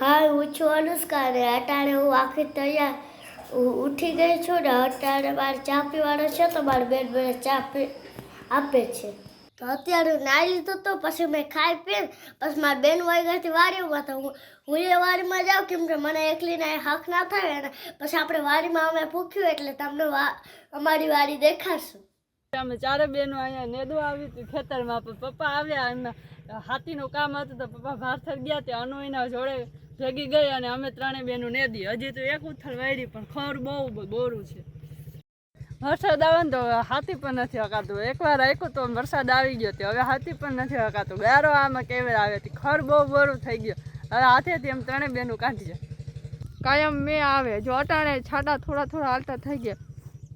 હા હું છું અનુષ્કા ને અટાણે હું આખી તૈયાર ઉઠી ગઈ છું ને, અટાણે મારે ચા પીવાનો છે તો મારી બેન મને ચા પી આપે છે. તો અત્યારે નાહી લીધું તો પછી મેં ખાઈ પીને પછી મારી બેન વાગ્યાથી વાડીમાં તો હું હું એ વાડીમાં જાઉં કેમ કે મને એકલીને એ હક ના થાય અને પછી આપણે વાડીમાં અમે પૂછ્યું એટલે તમને અમારી વાડી દેખાડશું. અમે ચારે બેનો અહીંયા નેદવા આવી હતી. ખેતરમાં પપ્પા આવ્યા એમના હાથીનું કામ હતું તો પપ્પા ભારથર ગયા ત્યાં અનુ એના જોડે ભેગી ગઈ અને અમે ત્રણેય બેનો નેદી હજી તો એક ઉથલ વાળી પણ ખર બહુ બોરું છે. વરસાદ આવે ને તો હાથી પણ નથી હકાતું. એકવાર રાખ્યું તો વરસાદ આવી ગયો તે હવે હાથી પણ નથી હકાતું. ગારો આમાં કેવી આવે હતી ખર બહુ બોરું થઈ ગયો. હવે હાથેથી એમ ત્રણેય બેનું કાઢી જાય. કાયમ મેં આવે. જો અટાણે છાટા થોડા થોડા હાલતા થઈ ગયા.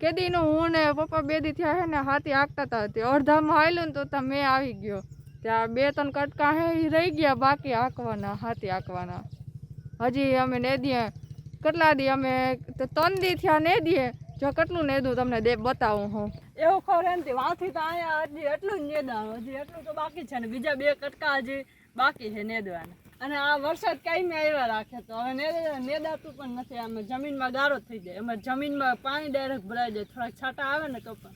કેદીનું હું ને પપ્પા બે દી થયા હે ને હાથી હાંકતા હતા તે અડધામાં આવેલું ને તો મેં આવી ગયો. ત્યાં બે ત્રણ કટકા હે રહી ગયા બાકી હાંકવાના, હાથી હાંકવાના. હજી અમે ને દઈએ. કેટલા દી અમે ત્રણ દી થયા ને દઈએ. જો કેટલું ને દઉં તમને દે બતાવું હું. એવું ખબર એમ વાંથી તો અહીંયા હજી એટલું જ નેદાણું હજી એટલું તો બાકી છે ને. બીજા બે કટકા હજી બાકી છે નેદવાના અને આ વરસાદ કાંઈ આવ્યા રાખે તો હવે નેદા નેદાતું પણ નથી. આમ જમીનમાં ગારો થઈ જાય. એમાં જમીનમાં પાણી ડાયરેક્ટ ભરાઈ જાય. થોડાક છાંટા આવે ને તો પણ.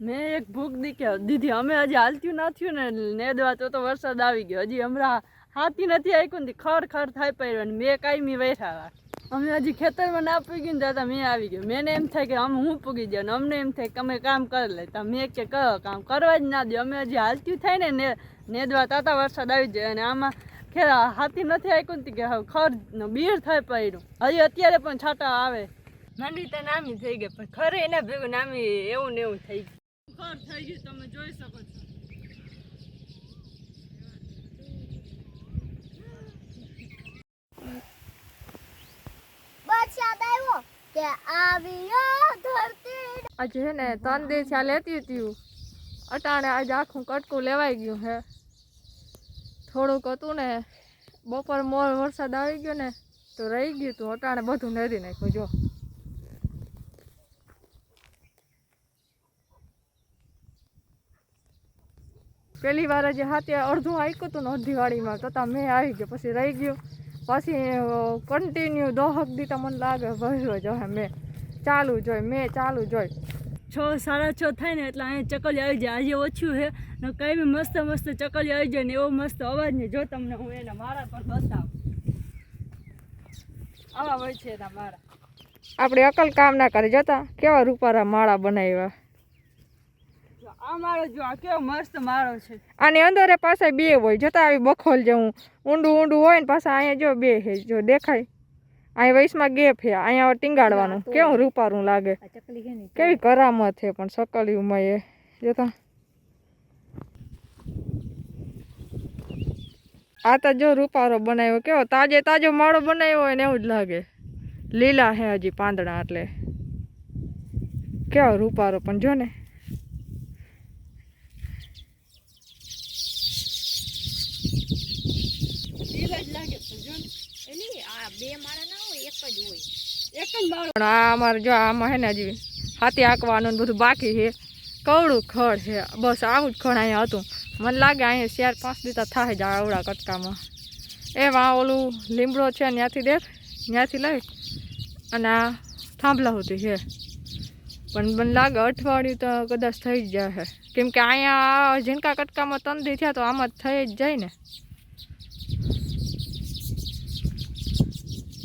મેં એક ભૂખ દીધી. દીધી. અમે હજી હાલતું ન થયું ને. નેદવા તો તો વરસાદ આવી ગયો. હજી હમણાં હાથી નથી આવ્યું ને ખર ખર થાય પડ્યો અને મેં કાંઈ બેઠા રાખ અમે હજી ખેતરમાં ના પૂગી ને ત્યાં મેં આવી ગયો. મેં એમ થાય કે અમે હું પૂગી ગયો અમને એમ થાય કે અમે કામ કરી લે તો મેં કે કહો કામ કરવા જ ના દે. અમે હજી હાલતું થાય ને નેદવા તાતા વરસાદ આવી જાય અને આમાં ખે હાથી નથી ને કે હવે ખર બીર થાય પડ્યું. હજી અત્યારે પણ છાંટા આવે. માંડવી તો નામી થઈ ગઈ પણ ખરે એના ભેગું નામી એવું ને એવું થઈ ગયું. ખર થઈ ગયું તમે જોઈ શકો છો વરસાદ આવ્યો કે આવ્યો ધરતી આજે છે ને ત્રણ દિવસ આ લેતી હતી અટાણે આજે આખું કટકું લેવાઈ ગયું હે. થોડુંક હતું ને, બપોર મોર વરસાદ આવી ગયો ને, તો રહી ગયું તું, અટાણે બધું નેરી નાખ્યું, જો. પેલી વાર જે હાથે અડધું આક્યું હતું ને અડધી વાડીમાં, તો તા મેં આવી ગયો, પછી રહી ગયું. પછી કન્ટિન્યુ દોહક દી તો મને લાગે ભર્યો જ હે મેં. ચાલુ જોઈ મેં ચાલુ જોઈ છ સાડા છ થાય ને એટલે અહીંયા ચકલી આવી જાય. આજે ઓછું છે. ને કઈ બી મસ્ત મસ્ત ચકલી આવી જાય ને એવો મસ્ત અવાજ ને જો તમને હું એને મારા પર બતાવું. આવા હોય છે એના મારા. આપણે અકલ કામ ના કરી જતા કેવા રૂપારા માળા બનાવ્યા. આની અંદર પાસે બે હોય જતા આવી બખોલ જેવું ઊંડું ઊંડું હોય ને પાછા અહીંયા જો બે છે જો દેખાય. અહીંયા વૈશમાં ગેપ છે અહીંયા ટીંગાડવાનું. કેવું રૂપારું લાગે. કેવી કરામત છે પણ સકલિયુંમાં એ. જોતા. આ તો જો રૂપારો બનાવ્યો કેવો તાજે તાજો માળો બનાવ્યો હોય ને એવું જ લાગે. લીલા હે હજી પાંદડા એટલે. કેવો રૂપારો પણ જો ને. પણ આ અમારે જો આમાં હે ને હજી હાથી હાંકવાનું ને બધું બાકી છે. કવડું ખડ છે. બસ આવું જ ખડ અહીંયા હતું. મને લાગે અહીંયા ચાર પાંચ દીતા થાય જ આ આવડા કટકામાં એમાં ઓલું લીમડો છે ત્યાંથી દેખ ત્યાંથી લઈ અને આ થાંભલા હોતી છે. પણ મને લાગે અઠવાડિયું તો કદાચ થઈ જ જશે કેમ કે અહીંયા ઝીણકા કટકામાં તંદી થયા તો આમાં થઈ જ જાય ને.